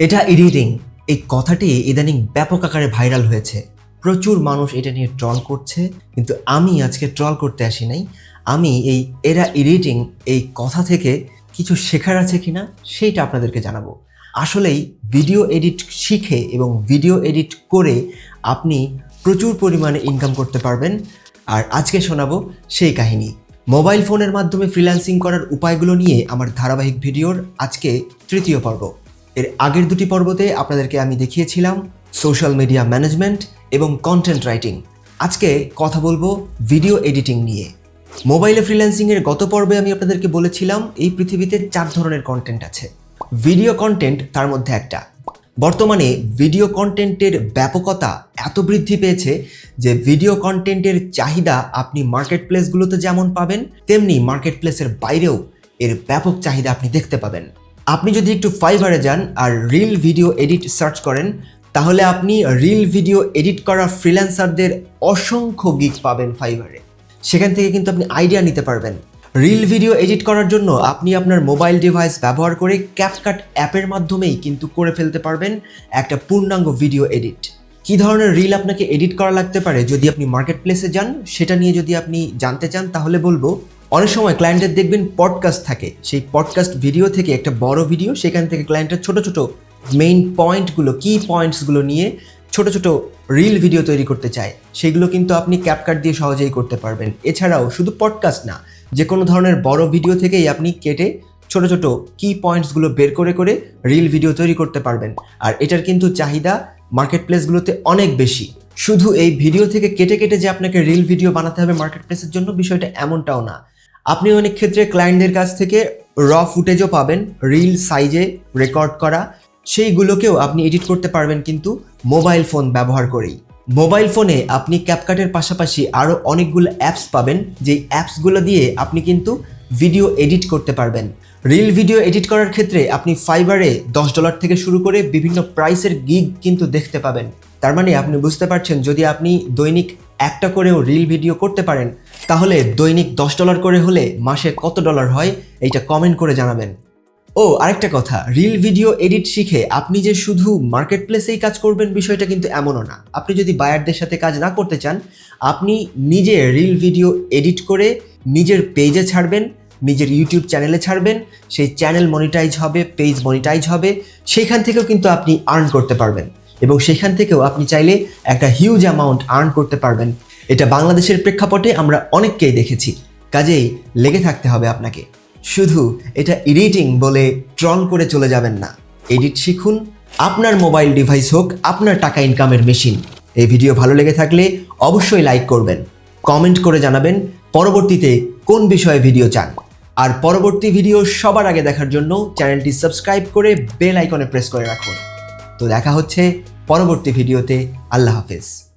এটা এডিটিং এই কথাটি ইদানিং ব্যাপক আকারে ভাইরাল হয়েছে। প্রচুর মানুষ এটা নিয়ে ট্রল করছে, কিন্তু আমি আজকে ট্রল করতে আসি নাই। আমি এই এরা এডিটিং এই কথা থেকে কিছু শেখার আছে কিনা, সেইটা আপনাদেরকে জানাব। আসলেই ভিডিও এডিট শিখে এবং ভিডিও এডিট করে আপনি প্রচুর পরিমাণে ইনকাম করতে পারবেন। আর আজকে শোনাবো সেই কাহিনী। মোবাইল ফোনের মাধ্যমে ফ্রিল্যান্সিং করার উপায়গুলো নিয়ে আমার ধারাবাহিক ভিডিওর আজকে তৃতীয় পর্ব। এর আগের দুটি পর্বতে আপনাদেরকে আমি দেখিয়েছিলাম সোশ্যাল মিডিয়া ম্যানেজমেন্ট এবং কন্টেন্ট রাইটিং আজকে কথা বলব ভিডিও এডিটিং নিয়ে। মোবাইলে ফ্রিল্যান্সিংয়ের গত পর্বে আমি আপনাদেরকে বলেছিলাম, এই পৃথিবীতে চার ধরনের কন্টেন্ট আছে। ভিডিও কন্টেন্ট তার মধ্যে একটা। বর্তমানে ভিডিও কন্টেন্টের ব্যাপকতা এত বৃদ্ধি পেয়েছে যে ভিডিও কন্টেন্টের চাহিদা আপনি মার্কেট প্লেসগুলোতে যেমন পাবেন, তেমনি মার্কেট প্লেসের বাইরেও এর ব্যাপক চাহিদা আপনি দেখতে পাবেন। আপনি যদি একটু ফাইভারে যান আর রিল ভিডিও এডিট সার্চ করেন, তাহলে আপনি রিল ভিডিও এডিট করা ফ্রিল্যান্সারদের অসংখ্য গিগ পাবেন ফাইভারে সেখান থেকে কিন্তু আপনি আইডিয়া নিতে পারবেন। রিল ভিডিও এডিট করার জন্য আপনি আপনার মোবাইল ডিভাইস ব্যবহার করে ক্যাপকাট অ্যাপের মাধ্যমেই কিন্তু করে ফেলতে পারবেন একটা পূর্ণাঙ্গ ভিডিও এডিট। কী ধরনের রিল আপনাকে এডিট করা লাগতে পারে যদি আপনি মার্কেট প্লেসে যান, সেটা নিয়ে যদি আপনি জানতে চান, তাহলে বলব অনেক সময় ক্লায়েন্টের দেখবেন পডকাস্ট থাকে। সেই পডকাস্ট ভিডিও থেকে একটা বড় ভিডিও সেখান থেকে ক্লায়েন্টের ছোট ছোট মেইন পয়েন্টগুলো কি পয়েন্টসগুলো নিয়ে ছোট ছোট রিল ভিডিও তৈরি করতে চায়। সেগুলো কিন্তু আপনি ক্যাপকাট দিয়ে সহজেই করতে পারবেন। এছাড়াও শুধু পডকাস্ট না যে কোনো ধরনের বড় ভিডিও থেকেই আপনি কেটে ছোট ছোট কি পয়েন্টসগুলো বের করে করে রিল ভিডিও তৈরি করতে পারবেন। আর এটার কিন্তু চাহিদা মার্কেট প্লেসগুলোতে অনেক বেশি। শুধু এই ভিডিও থেকে কেটে কেটে যে আপনাকে রিল ভিডিও বানাতে হবে মার্কেট প্লেসের জন্য, বিষয়টা এমনটাও না। আপনি অনেক ক্ষেত্রে ক্লায়েন্টদের কাছ থেকে র ফুটেজও পাবেন রিল সাইজে রেকর্ড করা। সেইগুলোকেও আপনি এডিট করতে পারবেন কিন্তু মোবাইল ফোন ব্যবহার করেই। মোবাইল ফোনে আপনি ক্যাপকাটের পাশাপাশি আরও অনেকগুলো অ্যাপস পাবেন, যেই অ্যাপসগুলো দিয়ে আপনি কিন্তু ভিডিও এডিট করতে পারবেন। রিল ভিডিও এডিট করার ক্ষেত্রে আপনি ফাইবারে দশ ডলার থেকে শুরু করে বিভিন্ন প্রাইসের গিগ কিন্তু দেখতে পাবেন। তার মানে আপনি বুঝতে পারছেন, যদি আপনি দৈনিক একটা করেও রিল ভিডিও করতে পারেন তাহলে দৈনিক দশ ডলার করে হলে মাসে কত ডলার হয়? এইটা কমেন্ট করে জানাবেন। ও, আরেকটা কথা রিল ভিডিও এডিট শিখে আপনি যে শুধু মার্কেট প্লেসেই কাজ করবেন বিষয়টা কিন্তু এমনও না। আপনি যদি বায়ারদের সাথে কাজ না করতে চান, আপনি নিজে রিল ভিডিও এডিট করে নিজের পেজে ছাড়বেন, নিজের ইউটিউব চ্যানেলে ছাড়বেন, সেই চ্যানেল মনিটাইজ হবে পেজ মনিটাইজ হবে, সেখান থেকেও কিন্তু আপনি আর্ন করতে পারবেন। এবং সেখান থেকেও আপনি চাইলে একটা হিউজ অ্যামাউন্ট আর্ন করতে পারবেন। এটা বাংলাদেশের প্রেক্ষাপটে আমরা অনেককেই দেখেছি। কাজেই লেগে থাকতে হবে আপনাকে। শুধু এটা এডিটিং বলে ট্রল করে চলে যাবেন না। এডিট শিখুন, আপনার মোবাইল ডিভাইস হোক, আপনার টাকা ইনকামের মেশিন। এই ভিডিও ভালো লেগে থাকলে অবশ্যই লাইক করবেন। কমেন্ট করে জানাবেন পরবর্তীতে কোন বিষয়ে ভিডিও চান। আর পরবর্তী ভিডিও সবার আগে দেখার জন্য চ্যানেলটি সাবস্ক্রাইব করে বেল আইকনে প্রেস করে রাখুন। তো দেখা হচ্ছে পরবর্তী ভিডিওতে। আল্লাহ হাফেজ।